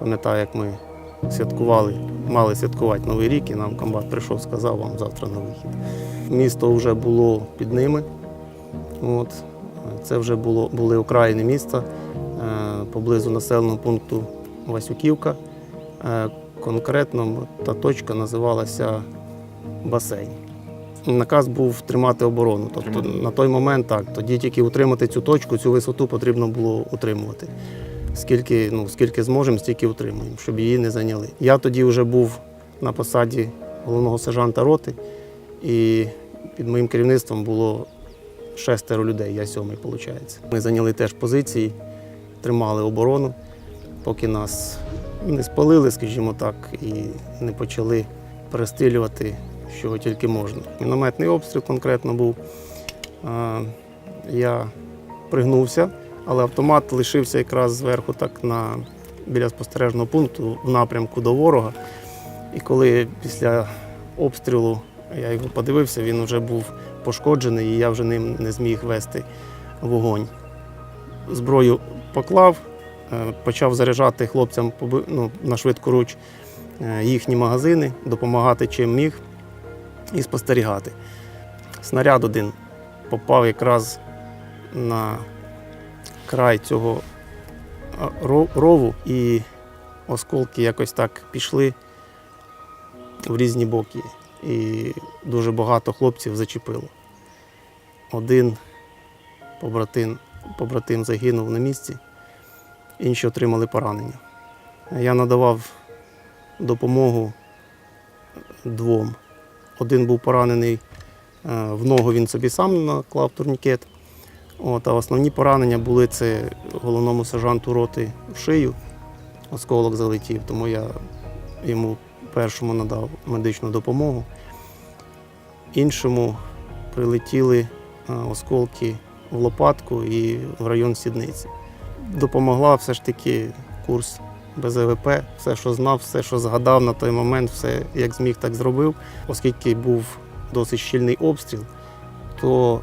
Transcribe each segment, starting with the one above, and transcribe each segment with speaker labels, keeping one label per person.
Speaker 1: Пам'ятаю, як ми святкували, мали святкувати Новий рік, і нам комбат прийшов, сказав вам завтра на вихід. Місто вже було під ними. От. Це вже було, були окраїни міста е, поблизу населеного пункту Васюківка. Е, Конкретно та точка називалася басейн. Наказ був тримати оборону. Тобто на той момент так, тоді тільки утримати цю точку, цю висоту потрібно було утримувати. Скільки, ну, скільки зможемо, стільки утримуємо, щоб її не зайняли. Я тоді вже був на посаді головного сержанта роти, і під моїм керівництвом було шестеро людей, я сьомий, виходить. Ми зайняли теж позиції, тримали оборону, поки нас не спалили, скажімо так, і не почали перестрілювати, що тільки можна. Мінометний обстріл конкретно був. Я пригнувся, але автомат лишився якраз зверху, так на, біля спостережного пункту в напрямку до ворога. І коли після обстрілу я його подивився, він вже був пошкоджений, і я вже ним не зміг вести вогонь. Зброю поклав, е, почав заряджати хлопцям ну, на швидку руч е, їхні магазини, допомагати чим міг і спостерігати. Снаряд один попав якраз на край цього рову, і осколки якось так пішли в різні боки. І дуже багато хлопців зачепило. Один побратим, побратим загинув на місці, інші отримали поранення. Я надавав допомогу двом. Один був поранений е, в ногу, він собі сам наклав турнікет. От, а основні поранення були це головному сержанту роти в шию, осколок залетів, тому я йому першому надав медичну допомогу. Іншому прилетіли осколки в лопатку і в район сідниці. Допомогла все ж таки курс БЗВП, все, що знав, все, що згадав на той момент, все як зміг, так зробив. Оскільки був досить щільний обстріл, то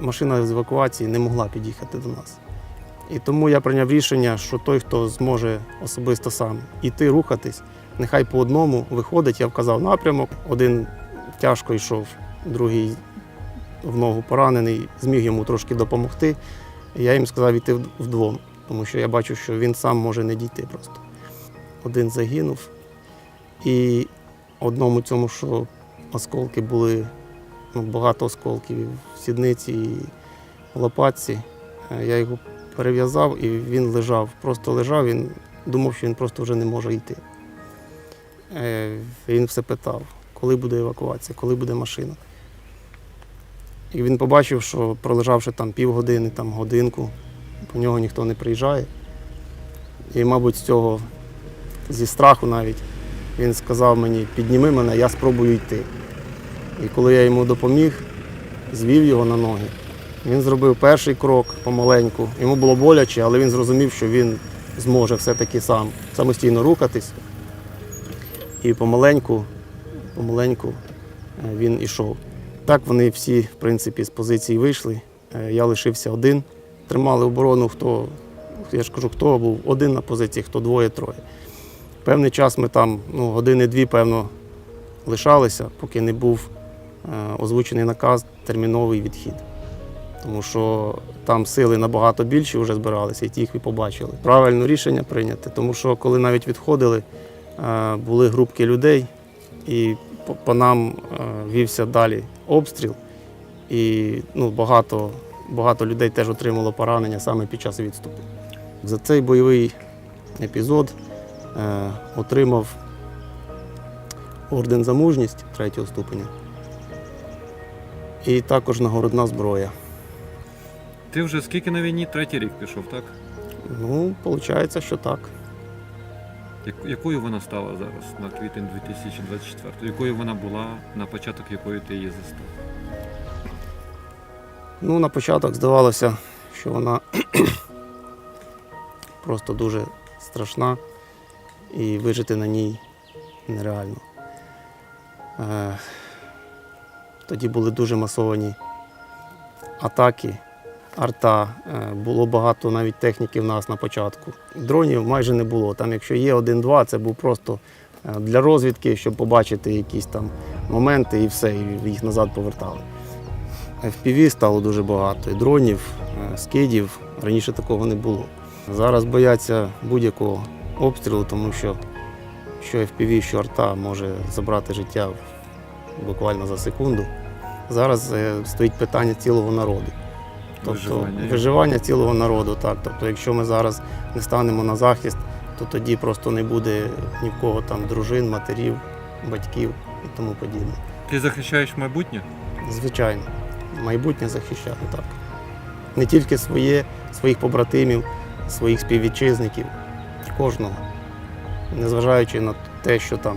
Speaker 1: машина з евакуації не могла під'їхати до нас. І тому я прийняв рішення, що той, хто зможе особисто сам іти, рухатись, нехай по одному виходить. Я вказав напрямок. Один тяжко йшов, другий в ногу поранений, зміг йому трошки допомогти. Я їм сказав вд- вдвом, тому що я бачу, що він сам може не дійти просто. Один загинув, і одному цьому, що осколки були, ну, багато осколків в сідниці і лопатці. Е, Я його перев'язав і він лежав, просто лежав, він думав, що він просто вже не може йти. Е, Він все питав, коли буде евакуація, коли буде машина. І він побачив, що пролежавши там півгодини, там годинку, по нього ніхто не приїжджає. І, мабуть, з цього, зі страху навіть, він сказав мені, підніми мене, я спробую йти. І коли я йому допоміг, звів його на ноги. Він зробив перший крок помаленьку. Йому було боляче, але він зрозумів, що він зможе все-таки сам самостійно рухатись. І помаленьку, помаленьку е, він ішов. Так вони всі, в принципі, з позиції вийшли. Е, Я лишився один. Тримали оборону, хто, я ж кажу, хто був один на позиції, хто двоє-троє. Певний час ми там, ну, години-дві, певно, лишалися, поки не був озвучений наказ терміновий відхід. Тому що там сили набагато більші вже збиралися, і ті їх і побачили. Правильне рішення прийняти, тому що коли навіть відходили, е, були групки людей, і по, нам е, вівся далі обстріл. І ну, багато, багато людей теж отримало поранення саме під час відступу. За цей бойовий епізод е, отримав орден за мужність третього ступеня. І також нагородна зброя.
Speaker 2: Ти вже скільки на війні? Третій рік пішов, так?
Speaker 1: Ну, виходить, що так.
Speaker 2: Якою вона стала зараз на квітень 2024? Якою вона була на початок якої ти її застав?
Speaker 1: Ну, на початок здавалося, що вона просто дуже страшна і вижити на ній нереально. Тоді були дуже масовані атаки арта, е, було багато навіть техніки в нас на початку. Дронів майже не було. Там, якщо є один-два, це був просто е, для розвідки, щоб побачити якісь там моменти і все, і їх назад повертали. FPV стало дуже багато, і дронів, е, скидів. Раніше такого не було. Зараз бояться будь-якого обстрілу, тому що що FPV, що арта може забрати життя буквально за секунду. Зараз е, стоїть питання цілого народу. Тобто
Speaker 2: Виживання.
Speaker 1: виживання цілого народу. Так. Тобто, якщо ми зараз не станемо на захист, то тоді просто не буде ні в кого там дружин, матерів, батьків і тому подібне.
Speaker 2: Ти захищаєш майбутнє?
Speaker 1: Звичайно, майбутнє захищаю, так. Не тільки своє, своїх побратимів, своїх співвітчизників, кожного. Незважаючи на те, що там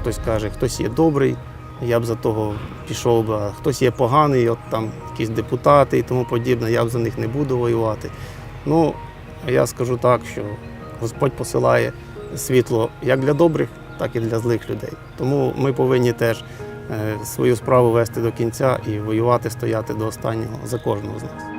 Speaker 1: хтось каже, хтось є добрий, я б за того пішов би, хтось є поганий, от там якісь депутати і тому подібне, я б за них не буду воювати. Ну, я скажу так, що Господь посилає світло як для добрих, так і для злих людей. Тому ми повинні теж е, свою справу вести до кінця і воювати, стояти до останнього за кожного з нас.